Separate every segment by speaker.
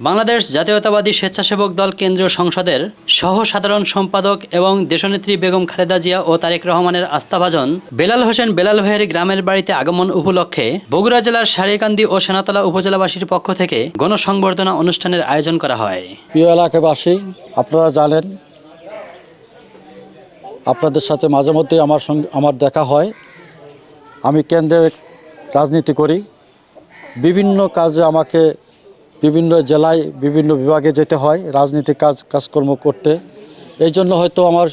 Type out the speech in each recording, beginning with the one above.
Speaker 1: বাংলাদেশ জাতীয়তাবাদী স্বেচ্ছাসেবক দল কেন্দ্রীয় সংসদের সহ সাধারণ সম্পাদক এবং দেশনেত্রী বেগম খালেদা জিয়া ও তারেক রহমানের আস্থাভাজন বেলাল হোসেন বেলাল ভাইয়ের গ্রামের বাড়িতে আগমন উপলক্ষে বগুড়া জেলার সারিকান্দি ও সেনাতলা উপজেলাবাসীর পক্ষ থেকে গণসংবর্ধনা অনুষ্ঠানের আয়োজন করা হয়।
Speaker 2: প্রিয় এলাকাবাসী, আপনারা জানেন, আপনাদের সাথে মাঝে মধ্যে আমার সঙ্গে আমার দেখা হয়। আমি কেন্দ্রের রাজনীতি করি। বিভিন্ন কাজে আমাকে বিভিন্ন জেলায় বিভিন্ন বিভাগে যেতে হয় রাজনীতিক কাজ, কাজকর্ম করতে। এই জন্য হয়তো আমার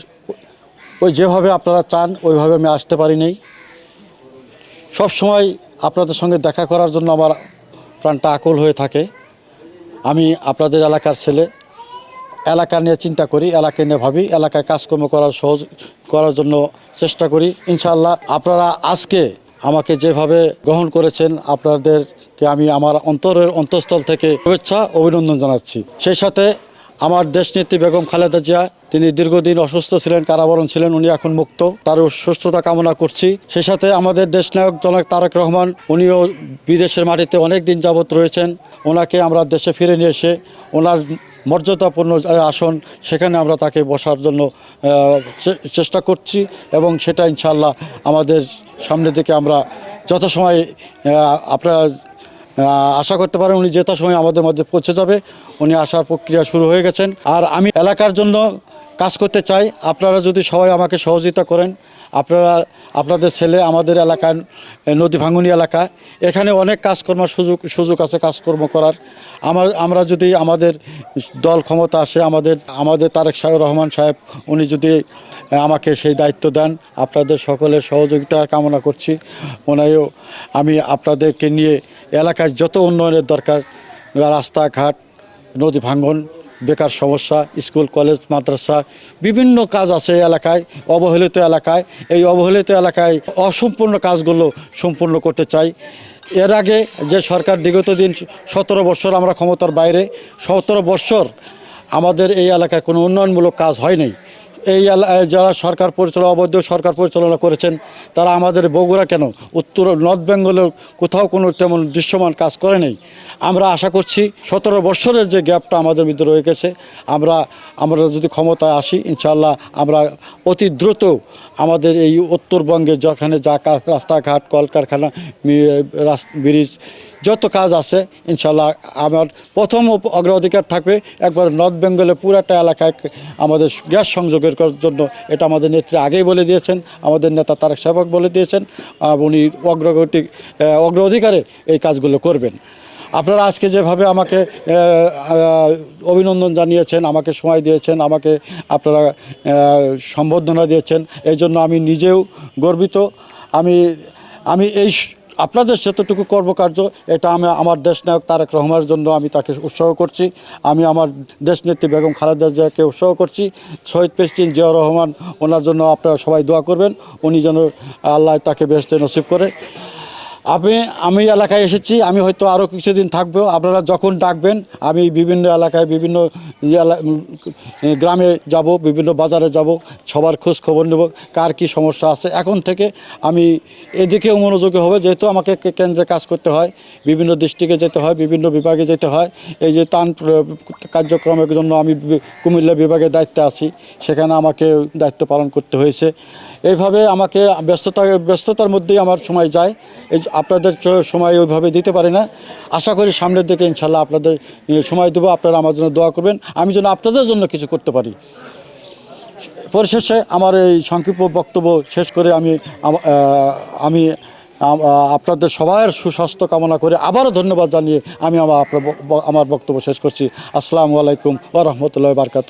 Speaker 2: ওই যেভাবে আপনারা চান, ওইভাবে আমি আসতে পারিনি সব সময় আপনাদের সঙ্গে দেখা করার জন্য আমার প্রাণটা আকুল হয়ে থাকে। আমি আপনাদের এলাকার ছেলে। এলাকা নিয়ে চিন্তা করি, এলাকা নিয়ে ভাবি, এলাকায় কাজকর্ম করার সহজ, করার জন্য চেষ্টা করি। ইনশাআল্লাহ আপনারা আজকে আমাকে যেভাবে গ্রহণ করেছেন আপনাদেরকে আমি আমার অন্তরের অন্তঃস্থল থেকে শুভেচ্ছা, অভিনন্দন জানাচ্ছি। সেই সাথে আমার দেশনেত্রী বেগম খালেদা জিয়া, তিনি দীর্ঘদিন অসুস্থ ছিলেন, কারাবরণ ছিলেন, উনি এখন মুক্ত। তার সুস্থতা কামনা করছি। সেই সাথে আমাদের দেশনায়ক জনক তারেক রহমান, উনিও বিদেশের মাটিতে অনেক দিন যাবৎ রয়েছেন। ওনাকে আমরা দেশে ফিরে নিয়ে এসে ওনার মর্যাদাপূর্ণ আসন, সেখানে আমরা তাকে বসার জন্য চেষ্টা করছি এবং সেটা ইনশাল্লাহ আমাদের সামনে থেকে আমরা যথাসময় আপনারা আশা করতে পারেন উনি যথাসময়ে সময় আমাদের মধ্যে পৌঁছে যাবে, উনি আসার প্রক্রিয়া শুরু হয়ে গেছেন। আর আমি এলাকার জন্য কাজ করতে চাই, আপনারা যদি সবাই আমাকে সহযোগিতা করেন, আপনারা, আপনাদের ছেলে আমাদের এলাকায় নদী ভাঙুনি এলাকা, এখানে অনেক কাজকর্ম সুযোগ সুযোগ আছে কাজকর্ম করার। আমার, আমরা যদি আমাদের দল ক্ষমতা আসে, আমাদের আমাদের তারেক সাহেব রহমান সাহেব, উনি যদি আমাকে সেই দায়িত্ব দেন, আপনাদের সকলের সহযোগিতা কামনা করছি। ওনায়ও আমি আপনাদেরকে নিয়ে এলাকায় যত উন্নয়নের দরকার, রাস্তাঘাট, নদী ভাঙ্গন বেকার সমস্যা, স্কুল, কলেজ, মাদ্রাসা, বিভিন্ন কাজ আছে এই এলাকায়, অবহেলিত এলাকায়। এই অবহেলিত এলাকায় অসম্পূর্ণ কাজগুলো সম্পূর্ণ করতে চাই। এর আগে যে সরকার বিগত দিন সতেরো বছর আমরা ক্ষমতার বাইরে, সতেরো বছর আমাদের এই এলাকায় কোনো উন্নয়নমূলক কাজ হয়নি এই যারা সরকার পরিচালনা, অবৈধ সরকার পরিচালনা করেছেন, তারা আমাদের বগুড়া কেন? উত্তর, নর্থ বেঙ্গলের কোথাও কোনো তেমন দৃশ্যমান কাজ করে নেই। আমরা আশা করছি সতেরো বছরের যে গ্যাপটা আমাদের মধ্যে রয়ে গেছে, আমরা আমরা যদি ক্ষমতায় আসি ইনশাল্লাহ আমরা অতি দ্রুত আমাদের এই উত্তরবঙ্গে যেখানে যা রাস্তাঘাট, কলকারখানা ব্রিজ যত কাজ আছে ইনশাল্লাহ আমার প্রথম অগ্রাধিকার থাকবে একবার নর্থ বেঙ্গলে পুরাটা এলাকায় আমাদের গ্যাস সংযোগের জন্য। এটা আমাদের নেত্রী আগেই বলে দিয়েছেন আমাদের নেতা তারেক সাহেব বলে দিয়েছেন উনি অগ্রগতি আহ, অগ্রাধিকারে এই কাজগুলো করবেন। আপনারা আজকে যেভাবে আমাকে অভিনন্দন জানিয়েছেন আমাকে সময় দিয়েছেন আমাকে আপনারা সম্বর্ধনা দিয়েছেন এই জন্য আমি নিজেও গর্বিত। আমি আমি এই আপনাদের যতটুকু কর্মকার্য, এটা আমি আমার দেশ নায়ক তারেক রহমানের জন্য আমি তাকে উৎসাহ করছি। আমি আমার দেশনেত্রী বেগম খালেদা জিয়াকে উৎসাহ করছি। শহীদ পেস্টিন জিয়াউর রহমান, ওনার জন্য আপনারা সবাই দোয়া করবেন। উনি যেন আল্লাহ তাকে বেসতে নসিব করে। আমি আমি এলাকায় এসেছি, আমি হয়তো আরও কিছুদিন থাকব। আপনারা যখন ডাকবেন, আমি বিভিন্ন এলাকায়, বিভিন্ন গ্রামে যাব, বিভিন্ন বাজারে যাব, সবার খোঁজ খবর নেব, কার কি সমস্যা আছে। এখন থেকে আমি এদিকেও মনোযোগী হবে, যেহেতু আমাকে কেন্দ্রে কাজ করতে হয়, বিভিন্ন ডিস্ট্রিক্টে যেতে হয়, বিভিন্ন বিভাগে যেতে হয়। এই যে তান কার্যক্রমের জন্য আমি কুমিল্লা বিভাগের দায়িত্বে আছি, সেখানে আমাকে দায়িত্ব পালন করতে হয়েছে। এইভাবে আমাকে ব্যস্ততা, ব্যস্ততার মধ্যেই আমার সময় যায়। এই আপনাদের সময় ওইভাবে দিতে পারি না। আশা করি সামনের দিকে ইনশাল্লাহ আপনাদের সময় দেবো। আপনারা আমার জন্য দোয়া করবেন। আমি যেন আপনাদের জন্য কিছু করতে পারি। পরিশেষে আমার এই সংক্ষিপ্ত বক্তব্য শেষ করে আমি আমি আপনাদের সবার সুস্বাস্থ্য কামনা করে আবারও ধন্যবাদ জানিয়ে আমি আমার আমার বক্তব্য শেষ করছি। আসসালামু আলাইকুম ও রহমতুল্লাহ বারকাত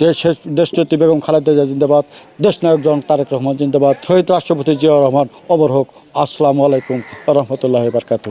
Speaker 2: দেশ দেশনেত্রী বেগম খালেদা জিয়া জিন্দাবাদ দেশনায়ক জন তারেক রহমান জিন্দাবাদ, শহীদ রাষ্ট্রপতি জিয়া রহমান, অবর হোক। আসসালামু আলাইকুম রহমতুল্লাহ বারকাত